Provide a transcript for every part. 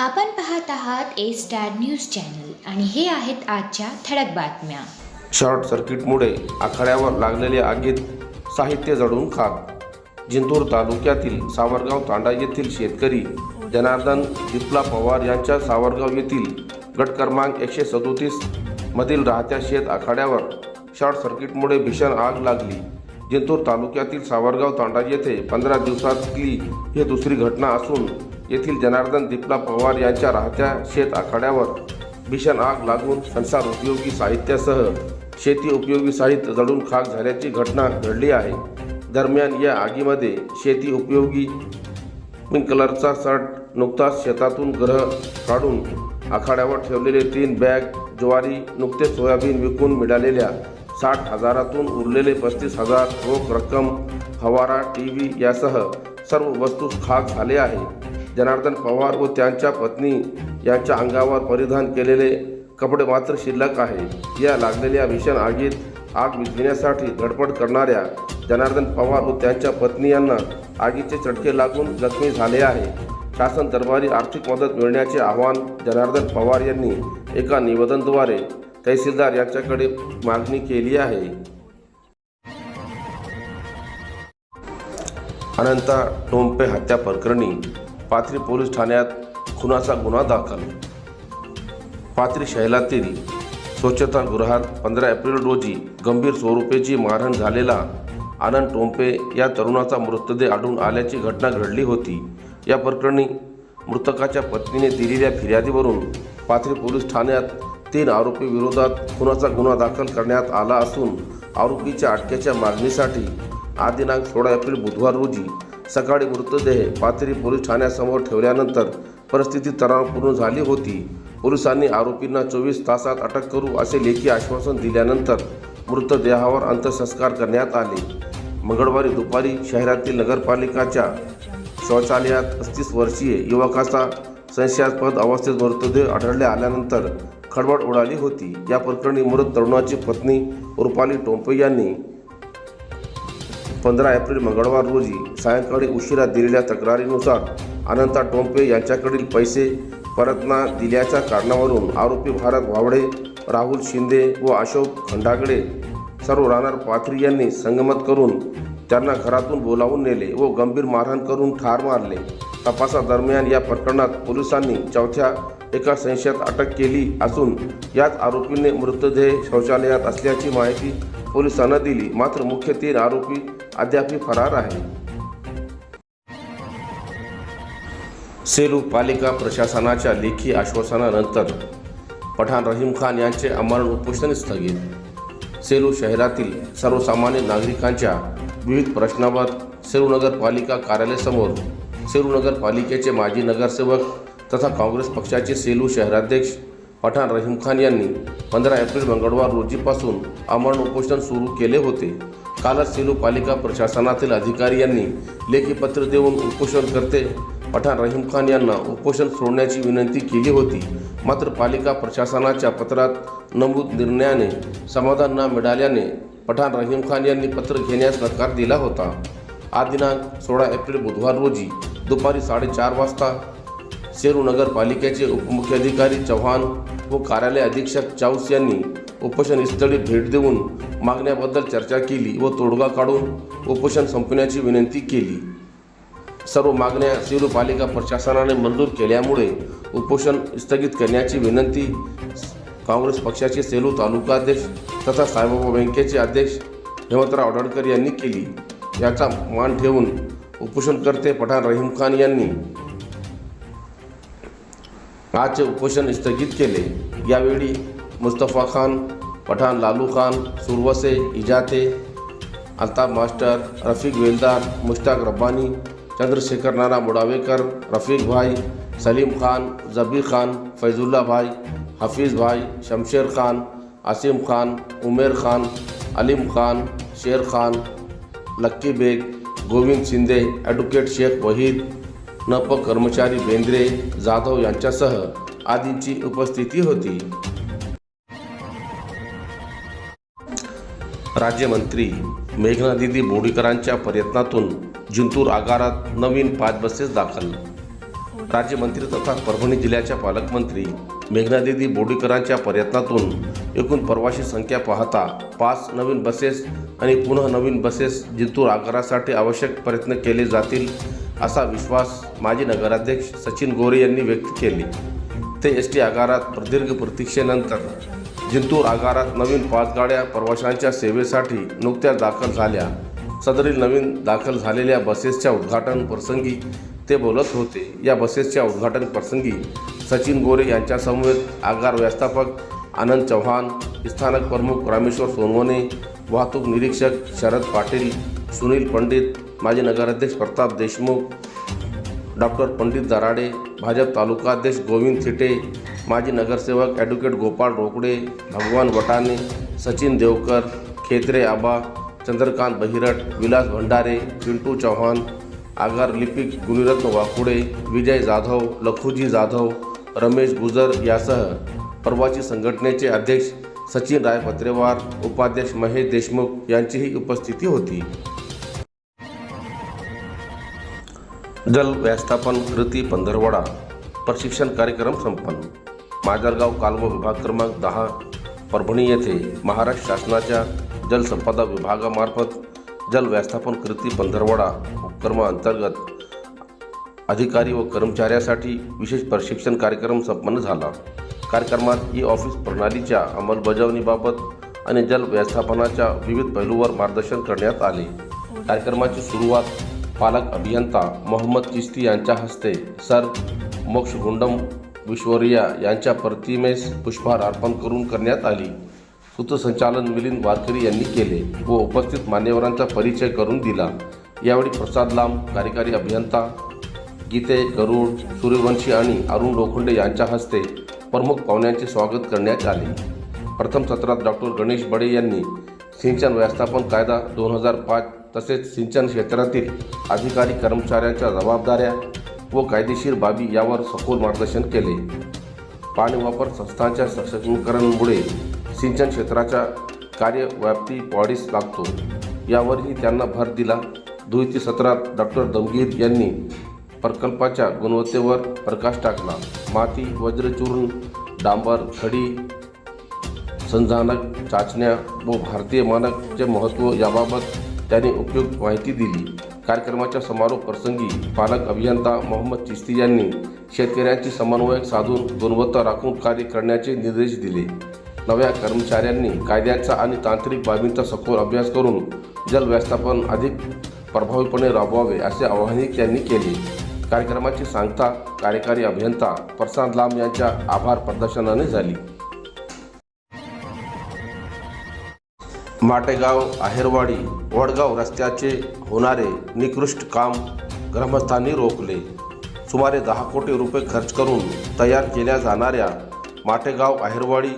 आपण पाहत आहात ए स्टार न्यूज चॅनल आणि हे आहेत आजच्या ठळक बातम्या. शॉर्ट सर्किटमुळे आखाड्यावर लागलेल्या आगीत साहित्य जळून खाक. जिंतूर तालुक्यातील सावरगाव तांडा येथील शेतकरी जनार्दन दिपला पवार यांच्या सावरगाव येथील गट क्रमांक एकशे सदोतीस मधील राहत्या शेत आखाड्यावर शॉर्ट सर्किटमुळे भीषण आग लागली. जिंतूर तालुक्यातील सावरगाव तांडा येथे पंधरा दिवसातली ही दुसरी घटना असून येथील जनार्दन दिपला पवार यांच्या राहत्या शेत आखाड्यावर भीषण आग लागून संसार उपयोगी साहित्यासह शेती उपयोगी साहित्य जळून खाक झाल्याची घटना घडली आहे. दरम्यान या आगीमध्ये शेती उपयोगी स्प्रिंकलरचा सट शर्ट नुकताच शेतातून ग्रह काढून आखाड्यावर ठेवलेले तीन बॅग ज्वारी नुकतेच सोयाबीन विकून मिळालेल्या साठ हजारातून उरलेले पस्तीस हजार रोख रक्कम फवारा टी व्ही यासह सर्व वस्तू खाक झाले आहे जनार्दन पवार व त्यांच्या पत्नी यांच्या अंगावर परिधान केलेले कपडे मात्र शिल्लक आहे. या लागलेल्या भीषण आगीत आग विझविण्यासाठी धडपड करणाऱ्या जनार्दन पवार व त्यांच्या पत्नी यांना आगीचे चटके लागून जखमी झाले आहे. शासन दरबारी आर्थिक मदत मिळण्याचे आवाहन जनार्दन पवार यांनी एका निवेदनद्वारे तहसीलदार यांच्याकडे मागणी केली आहे. अनंता टोंपे हत्या प्रकरणी पाथरी पोलीस ठाण्यात खुनाचा गुन्हा दाखल. पाथरी शहरातील स्वच्छतागृहात पंधरा एप्रिल रोजी गंभीर स्वरूपेची मारहाण झालेला आनंद टोंपे या तरुणाचा मृतदेह आढळून आल्याची घटना घडली होती. या प्रकरणी मृतकाच्या पत्नीने दिलेल्या फिर्यादीवरून पाथरी पोलीस ठाण्यात तीन आरोपी विरोधात खुनाचा गुन्हा दाखल करण्यात आला असून आरोपीच्या अटकेच्या मागणीसाठी आदिनांक सोळा एप्रिल बुधवार रोजी सकाळी मृतदेह पाथरी पोलीस ठाण्यासमोर ठेवल्यानंतर परिस्थिती तणावपूर्ण झाली होती. पोलिसांनी आरोपींना चोवीस तासात अटक करू असे लेखी आश्वासन दिल्यानंतर मृतदेहावर अंत्यसंस्कार करण्यात आले. मंगळवारी दुपारी शहरातील नगरपालिकाच्या शौचालयात पस्तीस वर्षीय युवकाचा संशयास्पद अवस्थेत मृतदेह आढळले आल्यानंतर खळबळ उडाली होती. या प्रकरणी मृत तरुणाची पत्नी रुपाली टोंपे यांनी पंधरा एप्रिल मंगळवार रोजी सायंकाळी उशिरा दिलेल्या तक्रारीनुसार अनंता टोंपे यांच्याकडील पैसे परत न दिल्याच्या कारणावरून आरोपी भारत वावडे राहुल शिंदे व अशोक खंडागडे सर्व राहणार पाथरी यांनी संगमत करून त्यांना घरातून बोलावून नेले व गंभीर मारहाण करून ठार मारले. तपासादरम्यान या प्रकरणात पोलिसांनी चौथ्या एका संशयात अटक केली असून याच आरोपीने मृतदेह शौचालयात असल्याची माहिती पोलिसांना दिली. मात्र मुख्य तीन आरोपी अद्यापही फरार आहे. सेलू पालिका प्रशासनाच्या लेखी आश्वासनानंतर पठाण रहीम खान यांचे अमरण उपोषण स्थगित. सेलू शहरातील सर्वसामान्य नागरिकांच्या विविध प्रश्नावर सेलू नगरपालिका कार्यालयासमोर सेलू नगरपालिकेचे माजी नगरसेवक तथा काँग्रेस पक्षाचे सेलू शहराध्यक्ष पठाण रहीम खान यांनी पंधरा एप्रिल मंगळवार रोजीपासून अमरण उपोषण सुरू केले होते. कालच सेलू पालिका प्रशासनातील अधिकारी यांनी लेखी पत्र देऊन उपोषणकर्ते पठाण रहीम खान यांना उपोषण सोडण्याची विनंती केली होती. मात्र पालिका प्रशासनाच्या पत्रात नमूद निर्णयाने समाधान न मिळाल्याने पठाण रहीम खान यांनी पत्र घेण्यास नकार दिला होता. आज दिनांक सोळा एप्रिल बुधवार रोजी दुपारी साडेचार वाजता सेरू नगरपालिकेचे उपमुख्याधिकारी चव्हाण व कार्यालय अधीक्षक चाऊस यांनी उपोषणस्थळी भेट देऊन मागण्याबद्दल चर्चा केली व तोडगा काढून उपोषण संपवण्याची विनंती केली. सर्व मागण्या सेलू पालिका प्रशासनाने मंजूर केल्यामुळे उपोषण स्थगित करण्याची विनंती काँग्रेस पक्षाचे सेलू तालुकाध्यक्ष तथा साईबाबा बँकेचे अध्यक्ष हेमंतराव आडळकर यांनी केली. याचा मान ठेवून उपोषणकर्ते पठाण रहीम खान यांनी आजचे उपोषण स्थगित केले. यावेळी मुस्तफा खान पठाण लालू खान सुरवसे इजाते अल्ताफ मास्टर रफीक वेलदार मुश्ताक रब्बानी चंद्रशेखर नाना मुडावेकर रफीक भाई सलीम खान जबीर खान फैजुल्ला भाई हफीज़ भाई शमशेर खान आसिम खान उमेर खान अलीम खान शेर खान लक्की बेग गोविंद शिंदे ॲडव्होकेट शेख वहीद नप कर्मचारी बेंद्रे जाधव यांच्यासह आदींची उपस्थिती होती. राज्यमंत्री मेघनादिदी बोडीकरांच्या प्रयत्नातून जिंतूर आगारात नवीन पाच बसेस दाखल. राज्यमंत्री तथा परभणी जिल्ह्याच्या पालकमंत्री मेघनादिदी बोडीकरांच्या प्रयत्नातून एकूण प्रवासी संख्या पाहता पाच नवीन बसेस आणि पुन्हा नवीन बसेस जिंतूर आगारासाठी आवश्यक प्रयत्न केले जातील असा विश्वास माजी नगराध्यक्ष सचिन गोरे यांनी व्यक्त केले. ते एस टी आगारात प्रदीर्घ प्रतीक्षेनंतर जिंतूर आगारात नवीन पाच गाड्या प्रवाशांच्या सेवेसाठी नुकत्याच दाखल झाल्या. सदरील नवीन दाखल झालेल्या बसेसच्या उद्घाटन प्रसंगी ते बोलत होते. या बसेसच्या उद्घाटन प्रसंगी सचिन गोरे यांच्यासमवेत आगार व्यवस्थापक आनंद चव्हाण स्थानक प्रमुख रामेश्वर सोनवणे वाहतूक निरीक्षक शरद पाटील सुनील पंडित माजी नगराध्यक्ष प्रताप देशमुख डॉक्टर पंडित दराडे भाजप तालुकाध्यक्ष गोविंद थिटे माजी नगरसेवक ॲडव्होकेट गोपाळ रोकडे भगवान वटाने सचिन देवकर खेत्रे आबा चंद्रकांत बहिरट विलास भंडारे पिंटू चव्हाण आगार लिपिक गुणरत्न वाकुडे विजय जाधव लखुजी जाधव रमेश गुजर यासह प्रवासी संघटनेचे अध्यक्ष सचिन राय पत्रेवार उपाध्यक्ष महेश देशमुख यांचीही उपस्थिती होती. जल व्यवस्थापन कृती पंधरवडा. प्रशिक्षण कार्यक्रम संपन्न. माजलगाव कालवा विभाग क्रमांक दहा परभणी येथे महाराष्ट्र शासनाच्या जलसंपदा विभागामार्फत जल व्यवस्थापन कृती पंधरवडा उपक्रमाअंतर्गत अधिकारी व कर्मचाऱ्यासाठी विशेष प्रशिक्षण कार्यक्रम संपन्न झाला. कार्यक्रमात ई ऑफिस प्रणालीच्या अंमलबजावणीबाबत आणि जल व्यवस्थापनाच्या विविध पैलूवर मार्गदर्शन करण्यात आले. कार्यक्रमाची सुरुवात पालक अभियंता मोहम्मद चिस्ती यांच्या हस्ते सर मोक्षगुंडम विश्वरिया यांच्या प्रतिमेस पुष्पहार अर्पण करून करण्यात आली. सूत्रसंचालन मिलिंद वारकरी यांनी केले व उपस्थित मान्यवरांचा परिचय करून दिला. यावेळी प्रसाद लांब कार्यकारी अभियंता गीते गरुड सूर्यवंशी आणि अरुण लोखंडे यांच्या हस्ते प्रमुख पाहुण्यांचे स्वागत करण्यात आले. प्रथम सत्रात डॉक्टर गणेश बडे यांनी सिंचन व्यवस्थापन कायदा दोन हजार पाच तसेच सिंचन क्षेत्रातील अधिकारी कर्मचाऱ्यांच्या जबाबदाऱ्या व कायदेशीर बाबी यावर सखोल मार्गदर्शन केले. पाणी वापर संस्थांच्या सक्षमीकरणामुळे सिंचन क्षेत्राच्या कार्यव्याप्ती वाढीस लागतो. यावरही त्यांना भर दिला. दुहिती सत्रात डॉक्टर दमगीर यांनी प्रकल्पाच्या गुणवत्तेवर प्रकाश टाकला. माती वज्रचूर्ण डांबर खडी संजानक चाचण्या व भारतीय मानकचे महत्त्व याबाबत त्यांनी उपयुक्त माहिती दिली. कार्यक्रमाच्या समारोप प्रसंगी पालक अभियंता मोहम्मद चिस्ती यांनी शेतकऱ्यांची समन्वयक साधून गुणवत्ता राखून कार्य करण्याचे निर्देश दिले. नव्या कर्मचाऱ्यांनी कायद्याचा आणि तांत्रिक बाबींचा सखोल अभ्यास करून जल व्यवस्थापन अधिक प्रभावीपणे राबवावे असे आवाहनही त्यांनी केले. कार्यक्रमाची सांगता कार्यकारी अभियंता प्रसाद लांब यांच्या आभार प्रदर्शनाने झाली. माटेगाव आहेरवाडी वडगाव रस्त्याचे होणारे निकृष्ट काम ग्रामस्थांनी रोखले. सुमारे दहा कोटी रुपये खर्च करून तयार केल्या जाणाऱ्या माटेगाव आहेरवाडी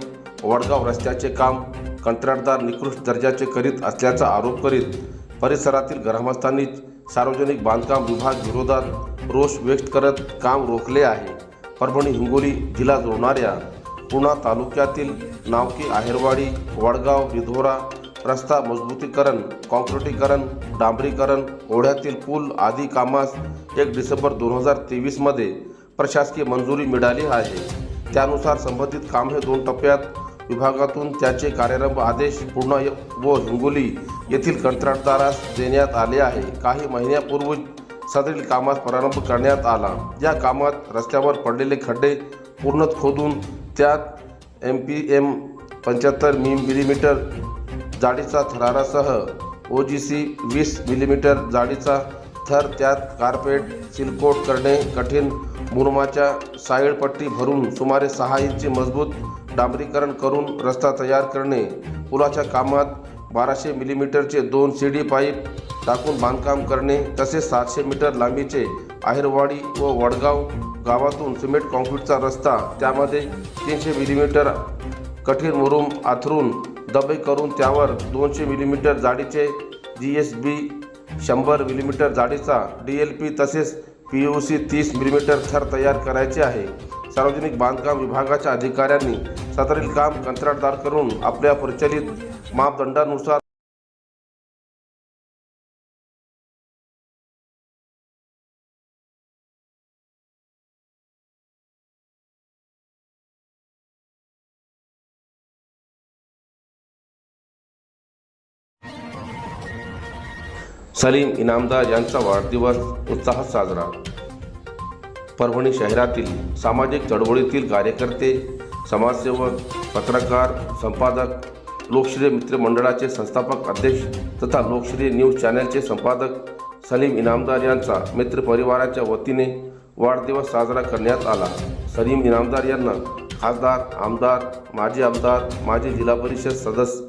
वडगाव रस्त्याचे काम कंत्राटदार निकृष्ट दर्जाचे करीत असल्याचा आरोप करीत परिसरातील ग्रामस्थांनी सार्वजनिक बांधकाम विभाग विरोधात रोष व्यक्त करत काम रोखले आहे. परभणी हिंगोली जिल्हा जोडणाऱ्या पुणा तालुक्यातील नावकी आहेरवाडी वडगाव रिधोरा रस्ता मजबूतीकरण कॉन्क्रिटीकरण डांबरीकरण ओढ्यातील पूल आदी कामास एक डिसेंबर दोन हजार तेवीसमध्ये प्रशासकीय मंजुरी मिळाली आहे. त्यानुसार संबंधित काम हे दोन टप्प्यात विभागातून त्याचे कार्यारंभ आदेश पूर्ण व हिंगोली येथील कंत्राटदारास देण्यात आले आहे. काही महिन्यापूर्वी सदरील कामास प्रारंभ करण्यात आला. या कामात रस्त्यावर पडलेले खड्डे पूर्ण खोदून त्यात एम पी एम पंच्याहत्तर मी मिलीमीटर जाडीचा थरारासह ओ जी सी वीस मिलीमीटर जाडीचा थर त्यात कार्पेट सिलकोट करणे कठीण मुरमाच्या साईडपट्टी भरून सुमारे सहा इंची मजबूत डांबरीकरण करून रस्ता तयार करणे पुलाच्या कामात बाराशे मिलीमीटरचे दोन सी डी पाईप टाकून बांधकाम करणे तसेच सातशे मीटर लांबीचे आहेरवाडी व वडगाव गावातून सिमेंट कॉन्क्रीटचा रस्ता त्यामध्ये तीनशे मिलीमीटर कठीण मुरुम आथरून दबे करून त्यावर दोनशे मिलीमीटर जाडीचे जी एस बी शंभर मिलीमीटर जाडीचा डी एल पी तसेच पी यू सी तीस मिलीमीटर थर तयार करायचे आहे. सार्वजनिक बांधकाम विभागाच्या अधिकाऱ्यांनी सदरील काम कंत्राटदार करून आपल्या प्रचलित मापदंडानुसार सलीम इनामदार यांचा वाढदिवस उत्साहात साजरा. परभणी शहरातील सामाजिक चळवळीतील कार्यकर्ते समाजसेवक पत्रकार संपादक लोकश्री मित्र मंडळाचे संस्थापक अध्यक्ष तथा लोकश्री न्यूज चॅनलचे संपादक सलीम इनामदार यांचा मित्रपरिवाराच्या वतीने वाढदिवस साजरा करण्यात आला. सलीम इनामदार यांना खासदार आमदार माजी आमदार माजी जिल्हा परिषद सदस्य